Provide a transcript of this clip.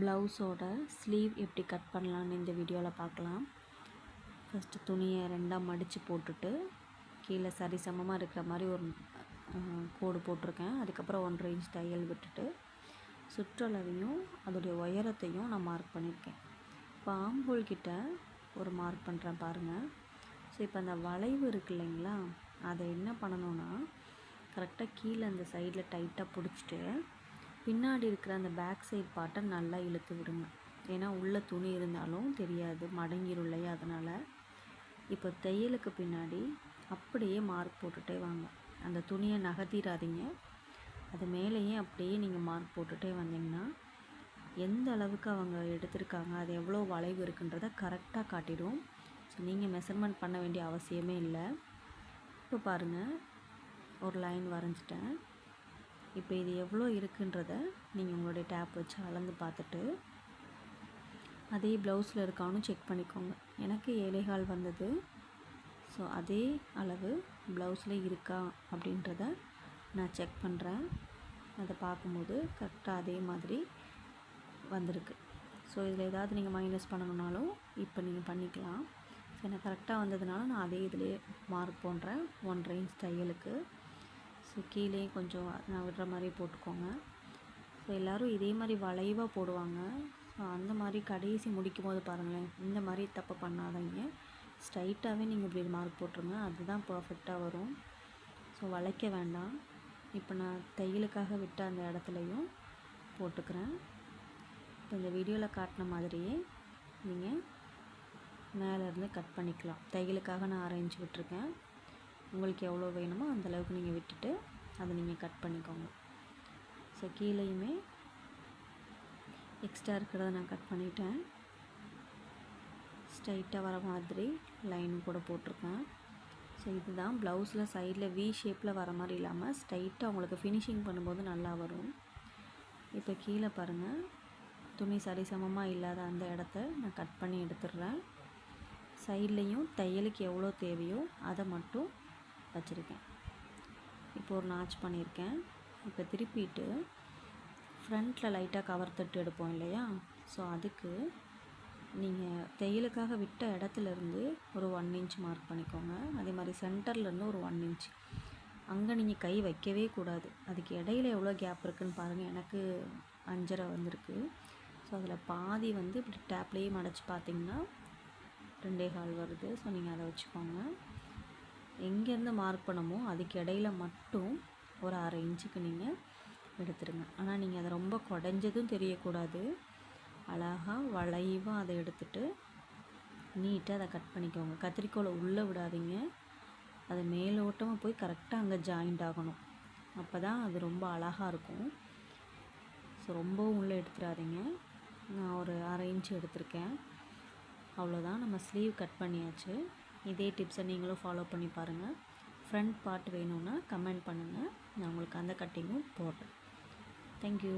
ப்ளவுஸோட ஸ்லீவ் எப்படி கட் பண்ணலான்னு இந்த வீடியோவில் பார்க்கலாம். ஃபஸ்ட்டு துணியை ரெண்டாக மடித்து போட்டுட்டு கீழே சரி சமமாக இருக்கிற மாதிரி ஒரு கோடு போட்டிருக்கேன். அதுக்கப்புறம் ஒன்றரை இன்ச் தையல் விட்டுட்டு சுற்றளவையும் அதோடைய உயரத்தையும் நான் மார்க் பண்ணியிருக்கேன். இப்போ ஆம்பூல் கிட்ட ஒரு மார்க் பண்ணுறேன் பாருங்கள் ஸோ இப்போ அந்த வளைவு இருக்கு இல்லைங்களா அதை என்ன பண்ணணும்னா கரெக்டாக கீழே அந்த சைடில் டைட்டாக பிடிச்சிட்டு பின்னாடி இருக்கிற அந்த பேக் சைட் பார்ட்டை நல்லா இழுத்து விடுங்க. ஏன்னா உள்ளே துணி இருந்தாலும் தெரியாது. மடங்கிரும் இல்லையா அதனால். இப்போ தையலுக்கு பின்னாடி அப்படியே மார்க் போட்டுகிட்டே வாங்க. அந்த துணியை நகர்த்திடாதீங்க. அது மேலேயே அப்படியே நீங்கள் மார்க் போட்டுகிட்டே வந்தீங்கன்னா எந்த அளவுக்கு அவங்க எடுத்திருக்காங்க அது எவ்வளோ வளைவு இருக்குன்றதை கரெக்டாக காட்டிடும். ஸோ நீங்கள் மெஷர்மெண்ட் பண்ண வேண்டிய அவசியமே இல்லை. இப்போ பாருங்கள் ஒரு லைன் வரைஞ்சிட்டேன். இப்போ இது எவ்வளோ இருக்குன்றத நீங்கள் உங்களுடைய டேப் வச்சு அளந்து பார்த்துட்டு அதே ப்ளவுஸில் இருக்கான்னு செக் பண்ணிக்கோங்க. எனக்கு ஏழைகால் வந்தது. ஸோ அதே அளவு ப்ளவுஸில் இருக்கா அப்படின்றத நான் செக் பண்ணுறேன். அதை பார்க்கும்போது கரெக்டாக அதே மாதிரி வந்திருக்கு. ஸோ இதில் ஏதாவது நீங்கள் மைனஸ் பண்ணணுன்னாலும் இப்போ நீங்கள் பண்ணிக்கலாம். ஸோ எனக்கு கரெக்டாக வந்ததுனால நான் அதே இதிலே மார்க் பண்ணுறேன் ஒன்றரை இன்ச் தையலுக்கு. ஸோ கீழே கொஞ்சம் நான் விடுற மாதிரி போட்டுக்கோங்க. ஸோ எல்லோரும் இதே மாதிரி வளைவாக போடுவாங்க. ஸோ அந்த மாதிரி கடைசி முடிக்கும் போது பாருங்களேன் இந்த மாதிரி தப்பு பண்ணாதீங்க. ஸ்ட்ரைட்டாகவே நீங்கள் இப்படி மார்க் போட்டுருங்க அதுதான் பர்ஃபெக்டாக வரும். ஸோ வளைக்க வேண்டாம். இப்போ நான் தையலுக்காக விட்ட அந்த இடத்துலையும் போட்டுக்கிறேன். இப்போ இந்த வீடியோவில் காட்டின மாதிரியே நீங்கள் மேலேருந்து கட் பண்ணிக்கலாம். தையலுக்காக நான் அரேஞ்ச் விட்டுருக்கேன். உங்களுக்கு எவ்வளோ வேணுமோ அந்தளவுக்கு நீங்கள் விட்டுட்டு அதை நீங்கள் கட் பண்ணிக்கோங்க. ஸோ கீழேயுமே எக்ஸ்ட்ரா இருக்கிறத நான் கட் பண்ணிட்டேன். ஸ்ட்ரைட்டாக வர மாதிரி லைன் கூட போட்டிருக்கேன். ஸோ இதுதான் ப்ளவுஸில் சைடில் வி ஷேப்பில் வர மாதிரி இல்லாமல் ஸ்ட்ரைட்டாக உங்களுக்கு ஃபினிஷிங் பண்ணும்போது நல்லா வரும். இப்போ கீழே பாருங்கள் துணி சரிசமமாக இல்லாத அந்த இடத்த நான் கட் பண்ணி எடுத்துடுறேன். சைட்லேயும் தையலுக்கு எவ்வளோ தேவையோ அதை மட்டும் வச்சுருக்கேன். இப்போ ஒரு நாச் பண்ணியிருக்கேன். இப்போ திருப்பிட்டு ஃப்ரண்ட்டில் லைட்டாக கவர் தட்டு எடுப்போம் இல்லையா? ஸோ அதுக்கு நீங்கள் தையலுக்காக விட்ட இடத்துலேருந்து ஒரு ஒன் இன்ச் மார்க் பண்ணிக்கோங்க. அதே மாதிரி சென்டர்லேருந்து ஒரு ஒன் இன்ச் அங்கே நீங்கள் கை வைக்கவே கூடாது. அதுக்கு இடையில எவ்வளோ கேப் இருக்குன்னு பாருங்கள் எனக்கு அஞ்சரை வந்திருக்கு. ஸோ அதில் பாதி வந்து இப்படி டேப்லேயே மடச்சி பார்த்தீங்கன்னா ரெண்டே கால் வருது. ஸோ நீங்கள் அதை வச்சுக்கோங்க. எங்கேருந்து மார்க் பண்ணமோ அதுக்கு இடையில மட்டும் ஒரு அரை இன்ச்சுக்கு நீங்கள் எடுத்துருங்க. ஆனால் நீங்கள் அதை ரொம்ப குடஞ்சதும் தெரியக்கூடாது. அழகாக வளைவாக அதை எடுத்துட்டு நீட்டாக அதை கட் பண்ணிக்கோங்க. கத்திரிக்கோலை உள்ளே விடாதீங்க. அது மேலோட்டமாக போய் கரெக்டாக அங்கே ஜாயிண்ட் ஆகணும். அப்போ தான் அது ரொம்ப அழகாக இருக்கும். ஸோ ரொம்பவும் உள்ளே எடுத்துடாதீங்க. நான் ஒரு அரை இன்ச்சு எடுத்திருக்கேன். அவ்வளோதான் நம்ம ஸ்லீவ் கட் பண்ணியாச்சு. இதே டிப்ஸை நீங்களும் ஃபாலோ பண்ணி பாருங்கள் ஃப்ரண்ட் பார்ட் வேணும்னா கமெண்ட் பண்ணுங்கள் நான் உங்களுக்கு அந்த கட்டிங்கும் போடுறேன். தேங்க்யூ